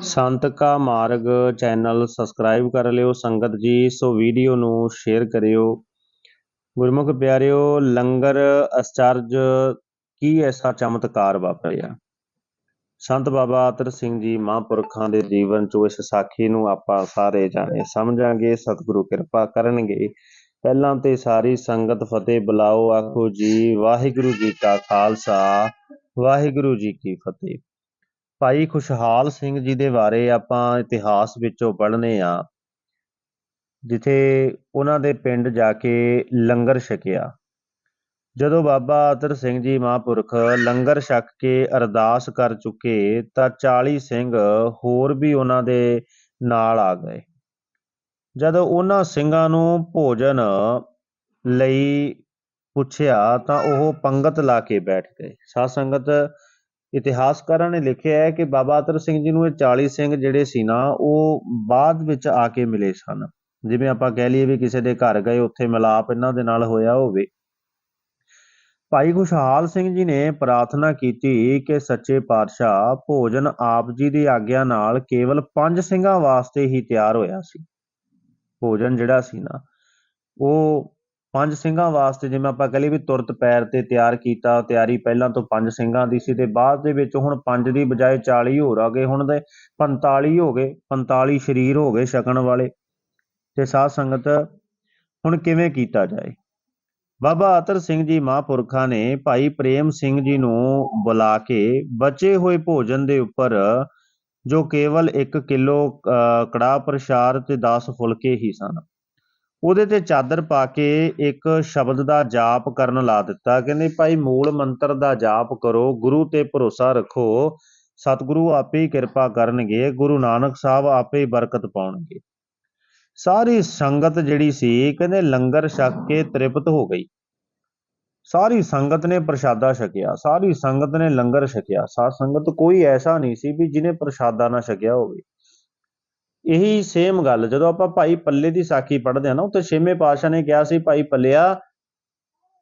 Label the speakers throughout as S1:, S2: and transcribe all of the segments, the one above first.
S1: ਸੰਤ ਕਾ ਮਾਰਗ channel subscribe ਕਰ ਲਿਓ, ਸੰਗਤ ਜੀ, ਸੋ ਵੀਡੀਓ ਨੂੰ ਸ਼ੇਅਰ ਕਰਿਓ। ਗੁਰਮੁਖ ਪਿਆਰਿਓ, ਲੰਗਰ ਅਚਰਜ ਕੀ ਐਸਾ ਚਮਤਕਾਰ ਵਾਪਰਿਆ? ਸੰਤ ਬਾਬਾ ਅਤਰ ਸਿੰਘ ਜੀ ਮਹਾਂਪੁਰਖਾਂ ਦੇ ਜੀਵਨ ਚੋਂ ਇਸ ਸਾਖੀ ਨੂੰ ਆਪਾਂ ਸਾਰੇ ਜਾਣੇ ਸਮਝਾਂਗੇ, ਸਤਿਗੁਰੂ ਕਿਰਪਾ ਕਰਨਗੇ। ਪਹਿਲਾਂ ਤੇ ਸਾਰੀ ਸੰਗਤ ਫਤਿਹ ਬੁਲਾਓ, ਆਖੋ ਜੀ, ਵਾਹਿਗੁਰੂ ਜੀ ਕਾ ਖਾਲਸਾ, ਵਾਹਿਗੁਰੂ ਜੀ ਕੀ ਫਤਿਹ। ਭਾਈ ਖੁਸ਼ਹਾਲ ਸਿੰਘ ਜੀ ਦੇ ਬਾਰੇ ਆਪਾਂ ਇਤਿਹਾਸ ਵਿੱਚੋਂ ਪੜ੍ਹਨੇ ਆ, ਜਿੱਥੇ ਉਹਨਾਂ ਦੇ ਪਿੰਡ ਜਾ ਕੇ ਲੰਗਰ ਛਕਿਆ। ਜਦੋਂ ਬਾਬਾ ਅਤਰ ਸਿੰਘ ਜੀ ਮਹਾਂਪੁਰਖ ਲੰਗਰ ਛਕ ਕੇ ਅਰਦਾਸ ਕਰ ਚੁੱਕੇ, ਤਾਂ 40 ਸਿੰਘ ਹੋਰ ਵੀ ਉਹਨਾਂ ਦੇ ਨਾਲ ਆ ਗਏ। ਜਦੋਂ ਉਹਨਾਂ ਸਿੰਘਾਂ ਨੂੰ ਭੋਜਨ ਲਈ ਪੁੱਛਿਆ, ਤਾਂ ਉਹ ਪੰਗਤ ਲਾ ਕੇ ਬੈਠ ਗਏ। ਸਾਧ ਸੰਗਤ ਇਤਿਹਾਸਕਾਰਾਂ ਨੇ ਲਿਖਿਆ ਹੈ ਕਿ ਬਾਬਾ ਅਤਰ ਸਿੰਘ ਜੀ ਨੂੰ ਇਹ 40 ਸਿੰਘ ਜਿਹੜੇ ਸੀ ਨਾ, ਉਹ ਬਾਅਦ ਵਿੱਚ ਆ ਕੇ ਮਿਲੇ ਸਨ। ਜਿਵੇਂ ਆਪਾਂ ਕਹਿ ਲਈਏ ਵੀ ਕਿਸੇ ਦੇ ਘਰ ਗਏ, ਉੱਥੇ ਮਿਲਾਪ ਇਹਨਾਂ ਦੇ ਨਾਲ ਹੋਇਆ ਹੋਵੇ। ਭਾਈ ਖੁਸ਼ਹਾਲ ਸਿੰਘ ਜੀ ਨੇ ਪ੍ਰਾਰਥਨਾ ਕੀਤੀ ਕਿ ਸੱਚੇ ਪਾਤਸ਼ਾਹ ਭੋਜਨ ਆਪ ਜੀ ਦੀ ਆਗਿਆ ਨਾਲ ਕੇਵਲ ਪੰਜ ਸਿੰਘਾਂ ਵਾਸਤੇ ਹੀ ਤਿਆਰ ਹੋਇਆ ਸੀ। ਭੋਜਨ ਜਿਹੜਾ ਸੀ ਨਾ, ਉਹ ਪੰਜ ਸਿੰਘਾਂ ਵਾਸਤੇ ਜਿਵੇਂ ਆਪਾਂ ਕਹ ਲਈ ਵੀ ਤੁਰਤ ਪੈਰ ਤੇ ਤਿਆਰ ਕੀਤਾ, ਤਿਆਰੀ ਪਹਿਲਾਂ ਤੋਂ ਪੰਜ ਸਿੰਘਾਂ ਦੀ ਸੀ ਤੇ ਬਾਅਦ ਦੇ ਵਿੱਚ ਹੁਣ ਪੰਜ ਦੀ ਬਜਾਏ 40 ਹੋਰ ਆ ਗਏ ਹੁਣ ਦੇ 45 ਹੋ ਗਏ 45 ਸ਼ਰੀਰ ਹੋ ਗਏ ਛਕਣ ਵਾਲੇ। ਤੇ ਸਾਧ ਸੰਗਤ, ਹੁਣ ਕਿਵੇਂ ਕੀਤਾ ਜਾਏ? ਬਾਬਾ ਅਤਰ ਸਿੰਘ ਜੀ ਮਹਾਂਪੁਰਖਾਂ ਨੇ ਭਾਈ ਪ੍ਰੇਮ ਸਿੰਘ ਜੀ ਨੂੰ ਬੁਲਾ ਕੇ ਬਚੇ ਹੋਏ ਭੋਜਨ ਦੇ ਉੱਪਰ ਜੋ ਕੇਵਲ 1 ਕਿਲੋ ਕੜਾਹ ਪ੍ਰਸ਼ਾਦ ਤੇ 10 ਫੁਲਕੇ ਹੀ ਸਨ। ਉਹਦੇ ਤੇ ਚਾਦਰ ਪਾ ਕੇ ਇੱਕ ਸ਼ਬਦ ਦਾ ਜਾਪ ਕਰਨ ਲਾ ਦਿੱਤਾ। ਕਹਿੰਦੇ, ਭਾਈ ਮੂਲ ਮੰਤਰ ਦਾ ਜਾਪ ਕਰੋ, ਗੁਰੂ ਤੇ ਭਰੋਸਾ ਰੱਖੋ। ਸਤਿਗੁਰੂ ਆਪੇ ਹੀ ਕਿਰਪਾ ਕਰਨਗੇ, ਗੁਰੂ ਨਾਨਕ ਸਾਹਿਬ ਆਪੇ ਹੀ ਬਰਕਤ ਪਾਉਣਗੇ। ਸਾਰੀ ਸੰਗਤ ਜਿਹੜੀ ਸੀ, ਕਹਿੰਦੇ ਲੰਗਰ ਛਕ ਕੇ ਤ੍ਰਿਪਤ ਹੋ ਗਈ। ਸਾਰੀ ਸੰਗਤ ਨੇ ਪ੍ਰਸ਼ਾਦਾ ਛਕਿਆ, ਸਾਰੀ ਸੰਗਤ ਨੇ ਲੰਗਰ ਛਕਿਆ। ਸਾਧ ਸੰਗਤ ਕੋਈ ਐਸਾ ਨਹੀਂ ਸੀ ਵੀ ਜਿਹਨੇ ਪ੍ਰਸ਼ਾਦਾ ਨਾ ਛਕਿਆ ਹੋਵੇ। ਇਹੀ ਸੇਮ ਗੱਲ, ਜਦੋਂ ਆਪਾਂ ਭਾਈ ਪੱਲੇ ਦੀ ਸਾਖੀ ਪੜ੍ਹਦੇ ਆ ਨਾ, ਉੱਥੇ ਛੇਵੇਂ ਪਾਤਸ਼ਾਹ ਨੇ ਕਿਹਾ ਸੀ, ਭਾਈ ਪੱਲਿਆ,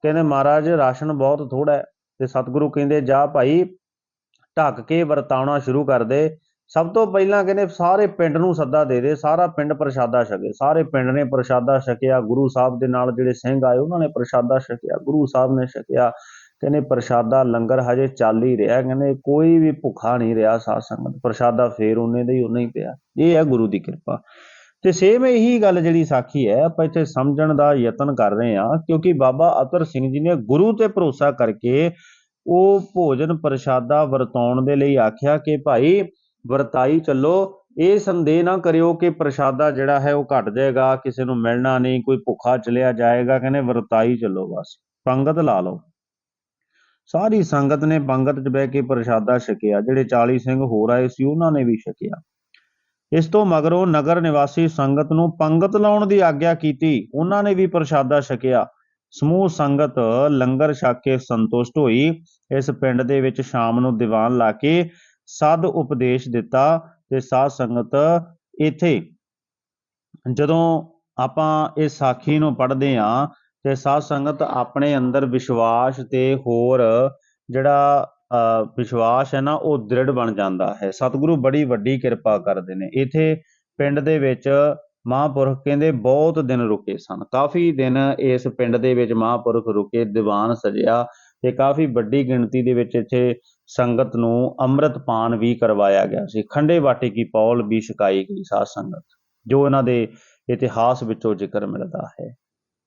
S1: ਕਹਿੰਦੇ ਮਹਾਰਾਜ ਰਾਸ਼ਨ ਬਹੁਤ ਥੋੜਾ ਹੈ ਤੇ ਸਤਿਗੁਰੂ ਕਹਿੰਦੇ, ਜਾ ਭਾਈ ਢੱਕ ਕੇ ਵਰਤਾਉਣਾ ਸ਼ੁਰੂ ਕਰ ਦੇ। ਸਭ ਤੋਂ ਪਹਿਲਾਂ ਕਹਿੰਦੇ, ਸਾਰੇ ਪਿੰਡ ਨੂੰ ਸੱਦਾ ਦੇ ਦੇ, ਸਾਰਾ ਪਿੰਡ ਪ੍ਰਸ਼ਾਦਾ ਛਕੇ। ਸਾਰੇ ਪਿੰਡ ਨੇ ਪ੍ਰਸ਼ਾਦਾ ਛਕਿਆ, ਗੁਰੂ ਸਾਹਿਬ ਦੇ ਨਾਲ ਜਿਹੜੇ ਸਿੰਘ ਆਏ, ਉਹਨਾਂ ਨੇ ਪ੍ਰਸ਼ਾਦਾ ਛਕਿਆ, ਗੁਰੂ ਸਾਹਿਬ ਨੇ ਛਕਿਆ। ਕਹਿੰਦੇ ਪ੍ਰਸ਼ਾਦਾ ਲੰਗਰ ਹਜੇ ਚੱਲ ਹੀ ਰਿਹਾ, ਕਹਿੰਦੇ ਕੋਈ ਵੀ ਭੁੱਖਾ ਨਹੀਂ ਰਿਹਾ ਸਾਧ ਸੰਗਤ, ਪ੍ਰਸ਼ਾਦਾ ਫੇਰ ਉਹਨੇ ਦਾ ਹੀ, ਉਹਨੇ ਹੀ ਪਿਆ, ਇਹ ਹੈ ਗੁਰੂ ਦੀ ਕਿਰਪਾ। ਤੇ ਸੇਮ ਇਹੀ ਗੱਲ ਜਿਹੜੀ ਸਾਖੀ ਹੈ, ਆਪਾਂ ਇੱਥੇ ਸਮਝਣ ਦਾ ਯਤਨ ਕਰ ਰਹੇ ਹਾਂ, ਕਿਉਂਕਿ ਬਾਬਾ ਅਤਰ ਸਿੰਘ ਜੀ ਨੇ ਗੁਰੂ ਤੇ ਭਰੋਸਾ ਕਰਕੇ ਉਹ ਭੋਜਨ ਪ੍ਰਸ਼ਾਦਾ ਵਰਤਾਉਣ ਦੇ ਲਈ ਆਖਿਆ ਕਿ ਭਾਈ ਵਰਤਾਈ ਚੱਲੋ, ਇਹ ਸੰਦੇਹ ਨਾ ਕਰਿਓ ਕਿ ਪ੍ਰਸ਼ਾਦਾ ਜਿਹੜਾ ਹੈ ਉਹ ਘਟ ਜਾਏਗਾ, ਕਿਸੇ ਨੂੰ ਮਿਲਣਾ ਨਹੀਂ, ਕੋਈ ਭੁੱਖਾ ਚਲਿਆ ਜਾਏਗਾ, ਕਹਿੰਦੇ ਵਰਤਾਈ ਚੱਲੋ ਬਸ, ਪੰਗਤ ਲਾ ਲਓ। ਸਾਰੀ ਸੰਗਤ ਨੇ ਪੰਗਤ 'ਚ ਬਹਿ ਕੇ ਪ੍ਰਸ਼ਾਦਾ ਛਕਿਆ, ਜਿਹੜੇ 40 ਸਿੰਘ ਹੋਰ ਆਏ ਸੀ, ਉਹਨਾਂ ਨੇ ਵੀ ਛਕਿਆ। ਇਸ ਤੋਂ ਮਗਰੋਂ ਨਗਰ ਨਿਵਾਸੀ ਸੰਗਤ ਨੂੰ ਪੰਗਤ ਲਾਉਣ ਦੀ ਆਗਿਆ ਕੀਤੀ, ਉਹਨਾਂ ਨੇ ਵੀ ਪ੍ਰਸ਼ਾਦਾ ਛਕਿਆ। ਸਮੂਹ ਸੰਗਤ ਲੰਗਰ ਛਕ ਕੇ ਸੰਤੁਸ਼ਟ ਹੋਈ। ਇਸ ਪਿੰਡ ਦੇ ਵਿੱਚ ਸ਼ਾਮ ਨੂੰ ਦੀਵਾਨ ਲਾ ਕੇ ਸਦ ਉਪਦੇਸ਼ ਦਿੱਤਾ ਤੇ ਸਾਧ ਸੰਗਤ ਇੱਥੇ। ਜਦੋਂ ਆਪਾਂ ਇਸ ਸਾਖੀ ਨੂੰ ਪੜ੍ਹਦੇ ਆਂ ਤੇ ਸਾਧ ਸੰਗਤ ਆਪਣੇ ਅੰਦਰ ਵਿਸ਼ਵਾਸ ਤੇ ਹੋਰ ਜਿਹੜਾ ਵਿਸ਼ਵਾਸ ਹੈ ਨਾ, ਉਹ ਦ੍ਰਿੜ ਬਣ ਜਾਂਦਾ ਹੈ। ਸਤਿਗੁਰੂ ਬੜੀ ਵੱਡੀ ਕਿਰਪਾ ਕਰਦੇ ਨੇ। ਇਥੇ ਪਿੰਡ ਦੇ ਵਿੱਚ ਮਹਾਂਪੁਰਖ ਕਹਿੰਦੇ ਬਹੁਤ ਦਿਨ ਰੁਕੇ ਸਨ। ਕਾਫੀ ਦਿਨ ਇਸ ਪਿੰਡ ਦੇ ਵਿੱਚ ਮਹਾਂਪੁਰਖ ਰੁਕੇ, ਦੀਵਾਨ ਸਜਿਆ ਤੇ ਕਾਫੀ ਵੱਡੀ ਗਿਣਤੀ ਦੇ ਵਿੱਚ ਇੱਥੇ ਸੰਗਤ ਨੂੰ ਅੰਮ੍ਰਿਤ ਪਾਨ ਵੀ ਕਰਵਾਇਆ ਗਿਆ ਸੀ। ਖੰਡੇ ਬਾਟੇ ਕੀ ਪੌਲ ਵੀ ਛਕਾਈ ਗਈ ਸਾਧ ਸੰਗਤ, ਜੋ ਇਹਨਾਂ ਦੇ ਇਤਿਹਾਸ ਵਿੱਚੋਂ ਜ਼ਿਕਰ ਮਿਲਦਾ ਹੈ।